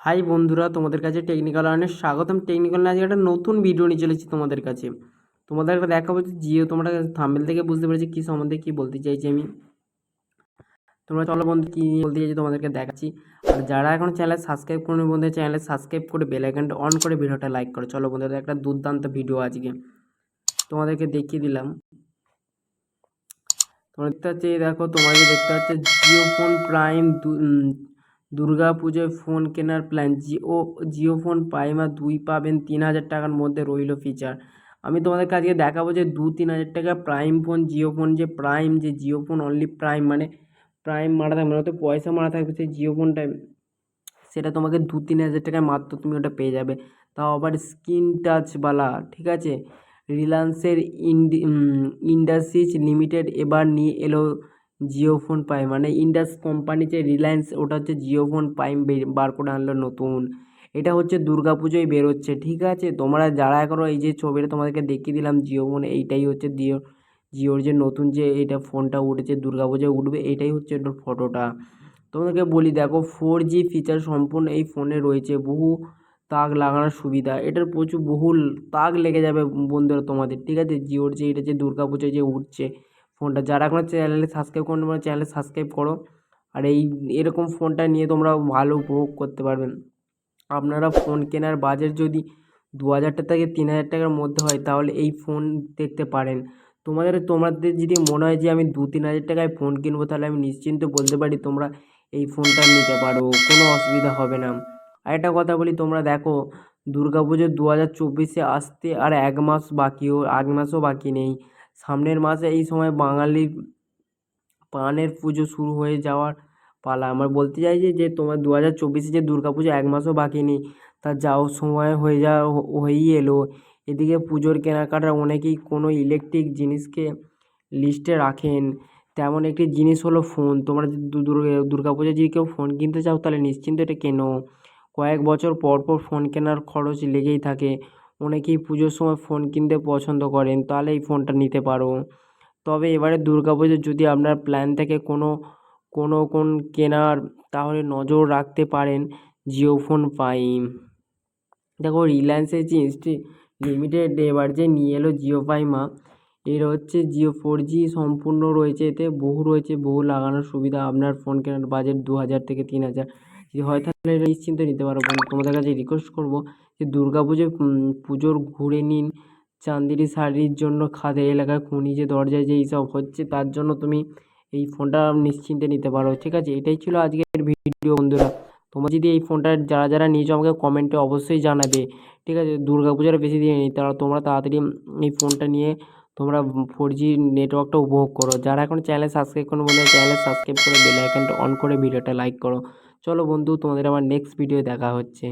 High বন্ধুরা, তোমাদের কাছে টেকনিক্যাল লার্নের স্বাগতম। টেকনিক্যাল আজকে একটা নতুন ভিডিও নিয়ে চলেছি তোমাদের কাছে। তোমাদের একটা দেখাবো যে জিও, তোমরা থাম্বেল থেকে বুঝতে পেরেছি কী সম্বন্ধে কী বলতে চাইছি আমি। তোমরা চলো বন্ধু, কী বলতে চাইছি তোমাদেরকে দেখাচ্ছি। আর যারা এখন চ্যানেল সাবস্ক্রাইব করে বন্ধু চ্যানেলে সাবস্ক্রাইব করে বেল অন করে ভিডিওটা লাইক করো। চলো বন্ধুরা, একটা দুর্দান্ত ভিডিও আজকে। তোমাদেরকে দেখিয়ে দিলাম। তোমরা দেখতে পাচ্ছি দেখো তোমাকে দেখতে পাচ্ছে জিও ফোন প্রাইম দুর্গা পুজোয় ফোন কেনার plan Jio Jio phone Prima দুই পাবেন তিন হাজার টাকার মধ্যে রইল ফিচার আমি তোমাদেরকে আজকে দেখাবো যে দু তিন হাজার টাকা প্রাইম ফোন জিও ফোন যে প্রাইম যে জিও ফোন অনলি প্রাইম মানে প্রাইম মারা থাকবে মানে পয়সা মারা থাকবে সেই জিও ফোনটায়। সেটা তোমাকে দু তিন হাজার টাকায় মাত্র তুমি ওটা পেয়ে যাবে। তাও আবার স্ক্রিন টাচওয়ালা ঠিক আছে? রিলায়েন্সের ইন্ডি ইন্ডাস্ট্রিজ লিমিটেড এবার নিয়ে এলো জিও ফোন প্রাইম মানে ইন্ডাস কোম্পানি যে রিলায়েন্স ওটা হচ্ছে জিও ফোন প্রাইম বার করে আনলো নতুন। এটা হচ্ছে দুর্গা পুজোয় বেরোচ্ছে, ঠিক আছে? তোমরা যারা এখনও এই যে ছবিটা তোমাদেরকে দেখিয়ে দিলাম, জিও ফোন, এইটাই হচ্ছে জিও, জিওর যে নতুন যে এটা ফোনটা উঠেছে, দুর্গা পুজোয় উঠবে, এটাই হচ্ছে এটার ফটোটা। তোমাদেরকে বলি, দেখো ফোর জি ফিচার সম্পূর্ণ এই ফোনে রয়েছে, বহু তাক লাগানোর সুবিধা। এটার প্রচুর বহু তাক লেগে যাবে বন্ধুরা তোমাদের, ঠিক আছে? জিওর যে, এটা যে দুর্গা পুজোয় যে উঠছে ফোনটা, যারা এখনও চ্যানেলে সাবস্ক্রাইব করো তোমরা চ্যানেলে সাবস্ক্রাইব করো। আর এই, এরকম ফোনটা নিয়ে তোমরা ভালো উপভোগ করতে পারবেন। আপনারা ফোন কেনার বাজেট যদি দু হাজার থেকে তিন হাজার টাকার মধ্যে হয়, তাহলে এই ফোন দেখতে পারেন। তোমাদের তোমাদের যদি মনে হয় যে আমি দু তিন হাজার টাকায় ফোন কিনবো, তাহলে আমি নিশ্চিন্ত বলতে পারি তোমরা এই ফোনটা নিতে পারো, কোনো অসুবিধা হবে না। আর একটা কথা বলি, তোমরা দেখো দুর্গা পুজো দু হাজার চব্বিশে আসতে আর এক মাস বাকিও এক মাসও বাকি নেই। সামনের মাসে এই সময় বাঙালির পানের পুজো শুরু হয়ে যাওয়ার পালা। আমার বলতে চাইছি যে তোমার দু হাজার চব্বিশে যে দুর্গা পুজো এক মাসও বাকি নেই, তা যাও সময় হয়ে যা, হয়েই এলো। এদিকে পুজোর কেনাকাটা অনেকেই কোনো ইলেকট্রিক জিনিসকে লিস্টে রাখেন। তেমন একটি জিনিস হলো ফোন তোমরা দুর্গা পুজোয় যদি কেউ ফোন কিনতে চাও, তাহলে নিশ্চিন্ত এটা কেনো। কয়েক বছর পর পর ফোন কেনার খরচ লেগেই থাকে। অনেকেই পুজোর সময় ফোন কিনতে পছন্দ করেন, তাহলে এই ফোনটা নিতে পারো। তবে এবারে দুর্গা পুজোর যদি আপনার প্ল্যান থেকে কোনো কোনো কোন কেনার, তাহলে নজর রাখতে পারেন জিও ফোন প্রাইম দেখো রিলায়েন্সের যে ইন্ডাস্ট্রি লিমিটেড এবার যে নিয়ে এলো জিও প্রাইমা এর হচ্ছে জিও ফোর জি সম্পূর্ণ রয়েছে এতে, বহু রয়েছে, বহু লাগানোর সুবিধা আপনার ফোন কেনার বাজেট দু হাজার থেকে তিন হাজার। যদি হয় তাহলে নিশ্চিন্ত নিতে পারো। তোমাদের কাছে রিকোয়েস্ট করব যে দুর্গা পুজোয় পুজোর ঘুরে নিন, চান্দিনী শাড়ির জন্য খাদে এলাকায় খুনি যে দরজায় যে এইসব হচ্ছে, তার জন্য তুমি এই ফোনটা নিশ্চিন্তে নিতে পারো। ঠিক আছে? এটাই ছিল আজকের ভিডিও বন্ধুরা। তোমরা যদি এই ফোনটা যারা যারা নিয়েছো আমাকে কমেন্টে অবশ্যই জানাবে। ঠিক আছে? দুর্গা পূজার বেশি দিন নেই তারা তোমরা তাড়াতাড়ি এই ফোনটা নিয়ে তোমরা ফোর জি নেটওয়ার্কটা উপভোগ করো। যারা এখন চ্যানেল সাবস্ক্রাইব করো বলে চ্যানেল সাবস্ক্রাইব করে বেল অন করে ভিডিওটা লাইক করো। চলো বন্ধু তোমাদের আবার নেক্সট ভিডিও দেখা হচ্ছে।